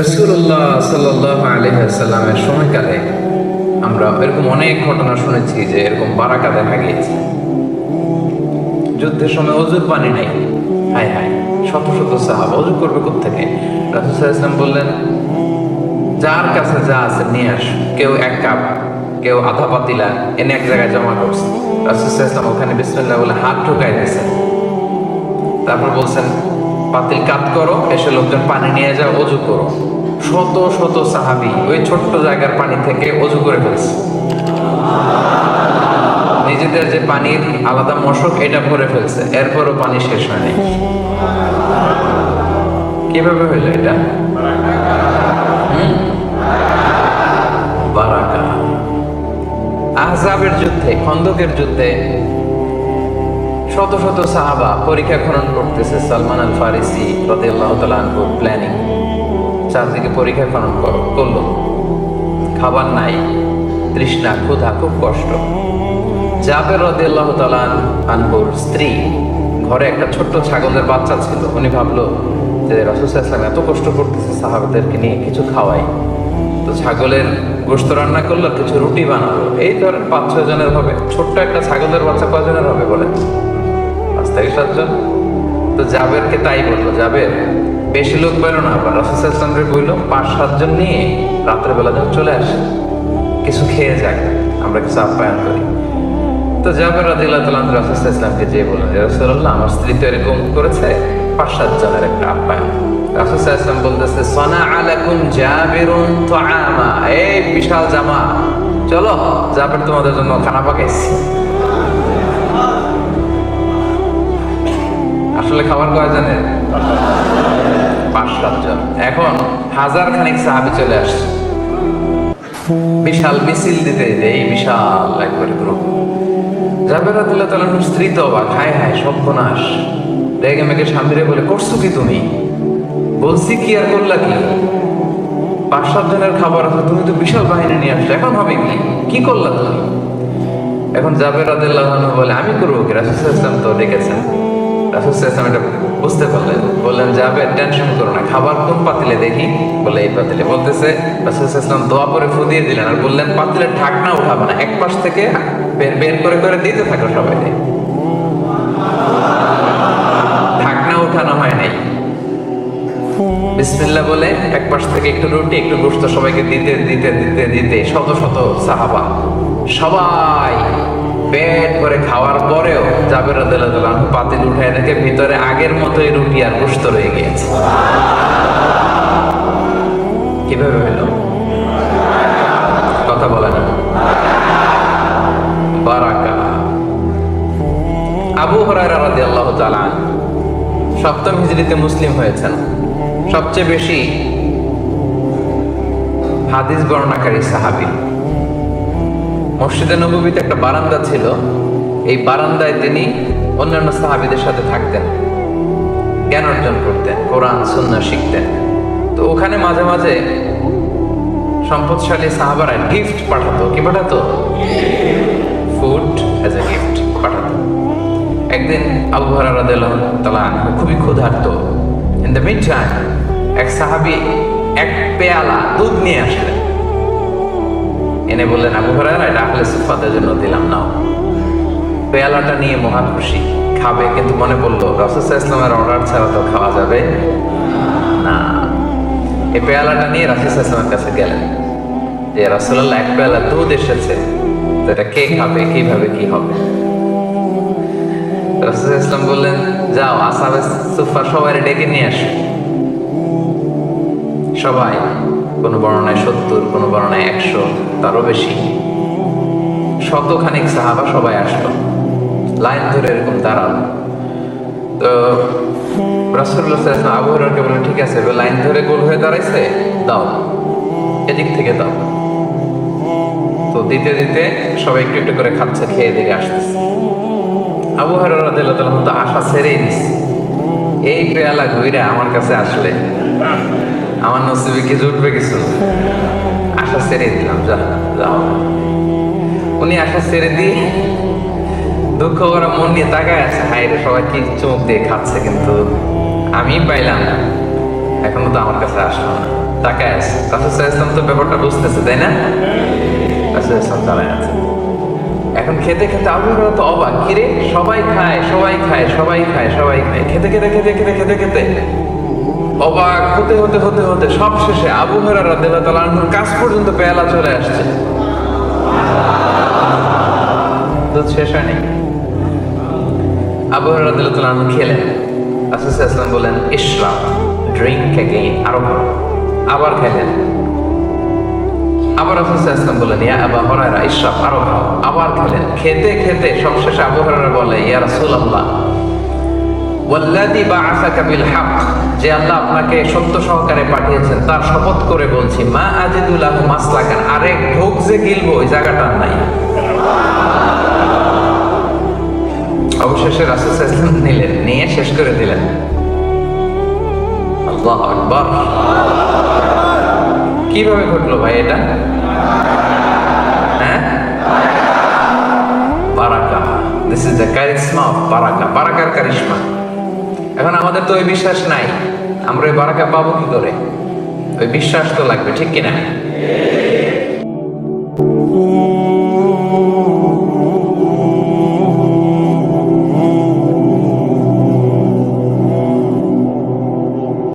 রসুল্লাহ সাল্লাহ আলহামের সময়কালে আমরা এরকম অনেক ঘটনা শুনেছি যে এরকম বারাকা দেখা গিয়েছে। যুদ্ধের সময় অজুর পানি নেই। হায় হায়, শত শত সাহাব, অজু করবে কোথেকে রাসুল ইসলাম বললেন, যার কাছে যা আছে নিয়ে আস। কেউ এক কাপ, কেউ আধা পাতিলা এনে এক জায়গায় জমা করছে। রাসুল ইসলাম ওখানে বিসমিল্লাহ বলে হাত ঢুকাই দিয়েছেন তারপর বলছেন পাতিল কাত করো, এসে লোকজন পানি নিয়ে যাও অজু করো। শত শত সাহাবি ওই ছোট্ট জায়গার পানি থেকে অজু করে ফেলছে। নিজেদের যে পানির আলাদা মশক, এটা ভরে ফেলছে। এরপরও পানি শেষ হয়নি। কীভাবে হইল এটা? বারাকা। আহজাবের যুদ্ধে, খন্দকের যুদ্ধে শত শত সাহাবা পরীক্ষা খনন করতেছে সালমান আল ফারিসি রদিয়াল্লাহ তালানহুর প্ল্যানিং চারদিকে পরীক্ষা খনন কর- করল। খাবার নাই, তৃষ্ণা, ক্ষুধা, খুব কষ্ট। জাবের রদিয়াল্লাহ তালান আনহুর স্ত্রী ঘরে একটা ছোট্ট ছাগলের বাচ্চা ছিল। উনি ভাবলো যে রসুসাল্লাম এত কষ্ট করতেছে সাহাবাদেরকে নিয়ে কিছু খাওয়াই। তো ছাগলের গোস্ত রান্না করল, কিছু রুটি বানালো। এই ধরেন পাঁচ ছয় জনের হবে। ছোট্ট একটা ছাগলের বাচ্চা কজনের হবে পাঁচ থেকে সাতজন? তো জাবেরকে তাই বলল, জাবের, বেশি লোক বেরো না, আবার রসুসাল্লামকে বলল, পাঁচ সাতজন নিয়ে রাত্রেবেলা যখন চলে আসে। কিছু খেয়ে যাক, আমরা কিছু আপ্যায়ন করি। তো জাবের রাদিল্লাহ তালাম রাসুল ইসলামকে যে বললেন রসুল্লাহ আমার স্ত্রী তো এরকম করেছে, পাঁচ সাত জনের একটা আপ্যায়ন। রাসুল ইসলাম বলতেছে, সনা আলাকুম জাবিরুন তুআমা। এই বিশাল জামা, চলো, জাবের তোমাদের জন্য খানা পাকাইছি। আসলে খাবার পাঁচ সাতজন এখন হাজার খানিক সাহাবি চলে আসছে। বিশাল মিছিল দিতে এই বিশাল একবারে গ্রুপ। জাবের আদুল্লাহ স্ত্রী তো হায় হায় রেগে মেগে স্বামীরে বলে, করছ কি তুমি? বলছি, কি আর করলা কি? পাঁচ, সাত জনের খাবার আছে, তুমি তো বিশাল বাহিনী নিয়ে আসছো এখন হবে কি? কি করলা তুমি? এখন জাবের আদুল্লাহ বলে, আমি করব কি? রাসুল ইসলাম তো ডেকেছেন। রাসুল ইসলাম এটা বুঝতে পারলেন। বললেন, যাবে, টেনশন করো না, খাবার কোন পাতিলে দেখি? বলে এই পাতিলে। বলতেছে রাসুল ইসলাম দোয়া করে ফু দিয়ে দিলেন। আর বললেন পাতিলে ঢাকনা উঠাবো না, এক পাশ থেকে বের বের করে করে দিতে থাকো সবাই। ঢাকনা উঠানো হয় নাই। বিসমিল্লাহ বলে, এক পাশ থেকে একটু রুটি, একটু গোস্ত সবাইকে দিতে দিতে দিতে দিতে, শত শত সাহাবা সবাই পেট করে খাওয়ার পরেও জাবের রাদিয়াল্লাহু পাতিল উঠায় দেখে ভিতরে আগের মতোই রুটি আর গোস্ত রয়ে গিয়েছে। কীভাবে হলো কথা বলে না। বারাকা আবু হরায়রা রাদিয়াল্লাহু তাআলা সপ্তম হিজরিতে মুসলিম হয়েছেন। সবচেয়ে বেশি হাদিস বর্ণনাকারী সাহাবী। মসজিদে নবীতে একটা বারান্দা ছিল। এই বারান্দায় তিনি অন্যান্য সাহাবীদের সাথে থাকতেন, জ্ঞান অর্জন করতেন, কোরআন, সুন্নাহ শিখতেন। তো ওখানে মাঝে মাঝে সম্পদশালী সাহাবারা গিফট পাঠাতো। কি পাঠাতো? ফুড অ্যাজ এ গিফট পাঠাতো। একদিন আবু হরারা তালা খুবই ক্ষুধার্ত। ইন দ্য মিড টাইম এক সাহাবি এক পেয়ালা দুধ নিয়ে আসলেন। এনে বললেন, আবু হরারা এটা আহলে সুফাদের জন্য দিলাম, নাও। পেয়ালাটা নিয়ে মহা খুশি। খাবে, কিন্তু মনে পড়ল রাসুসা ইসলামের অর্ডার ছাড়া তো খাওয়া যাবে না। এই পেয়ালাটা নিয়ে রাসুসা ইসলামের কাছে গেলেন যে রাসুল্লাহ এক পেয়ালা দুধ এসেছে এটা কে খাবে, কীভাবে কি হবে? রাসুল ইসলাম বললেন, যাও আসাবে সুফা সবাই ডেকে নিয়ে আসো। সবাই কোনো বর্ণনায় সত্তর, কোনো বর্ণনায় একশো, তারও বেশি। শতখানিক সাহাবা সবাই আসলো। লাইন ধরে এরকম দাঁড়াল। তো রাসুল্লাহ আবু বললেন, ঠিক আছে, এবার লাইন ধরে গোল হয়ে দাঁড়াইছে, দাও। এদিক থেকে দাও। তো দিতে দিতে সবাই একটু একটু করে খাচ্ছে, খেয়ে দিকে আসতেছে। আবু হরারা তো আশা ছেড়েই দিছে। এই পেয়ালা ঘুরে আমার কাছে আসলে। আমার নসিবে কি জুটবে কিছু আশা ছেড়ে দিলাম, যা যাও উনি আশা ছেড়ে দিয়ে দুঃখ করা মন নিয়ে তাকায় আছে। হাই রে, সবাই কি চোখ দিয়ে খাচ্ছে কিন্তু আমি পাইলাম না। এখনও তো আমার কাছে আসলো না। তাকায় আছে। রাসুল ইসলাম তো ব্যাপারটা বুঝতেছে, তাই না? রাসুল ইসলাম দাঁড়ায় আছে। এখন খেতে খেতে আবহাওয়া তো অবাক। কিরে সবাই খায় সবাই খায় সবাই খায় সবাই খায়। খেতে খেতে খেতে খেতে খেতে খেতে অবাক, হতে হতে হতে হতে সব শেষে আবু হুরায়রা রাদিয়াল্লাহু তাআলা আনহুর কাছ পর্যন্ত পেয়ালা চলে আসছে। দুধ শেষ হয়নি। আবু হুরায়রা রাদিয়াল্লাহু তাআলা খেলেন। সাল্লাল্লাহু বলেন ইশরাব ড্রিঙ্ক অ্যাগেইন আরও আবার খেলেন। আবার ওয়াসাল্লাম বলেন, ইয়া আবু হুরায়রা ইশরাব আরও আবার খেলেন। খেতে খেতে সবশেষে আবু হুরায়রা বলে, ইয়া রাসূলুল্লাহ যে আল্লাহ আপনাকে সত্য সহকারে পাঠিয়েছেন, তার শপথ করে বলছি, মা আজিদু লাহু মাসলাকান, আরেক ঢোক যে গিলবো, ওই জায়গাটা নাই। অবশেষে নিলেন, নিয়ে শেষ করে দিলেন। কীভাবে ঘটলো ভাই এটা? হ্যাঁ? Baraka. This is the charisma of Baraka, বারাকার কারিশমা। এখন আমাদের তো ওই বিশ্বাস নাই। আমরা ওই বারাকা পাবো কি করে? ওই বিশ্বাস তো লাগবে, ঠিক কিনা?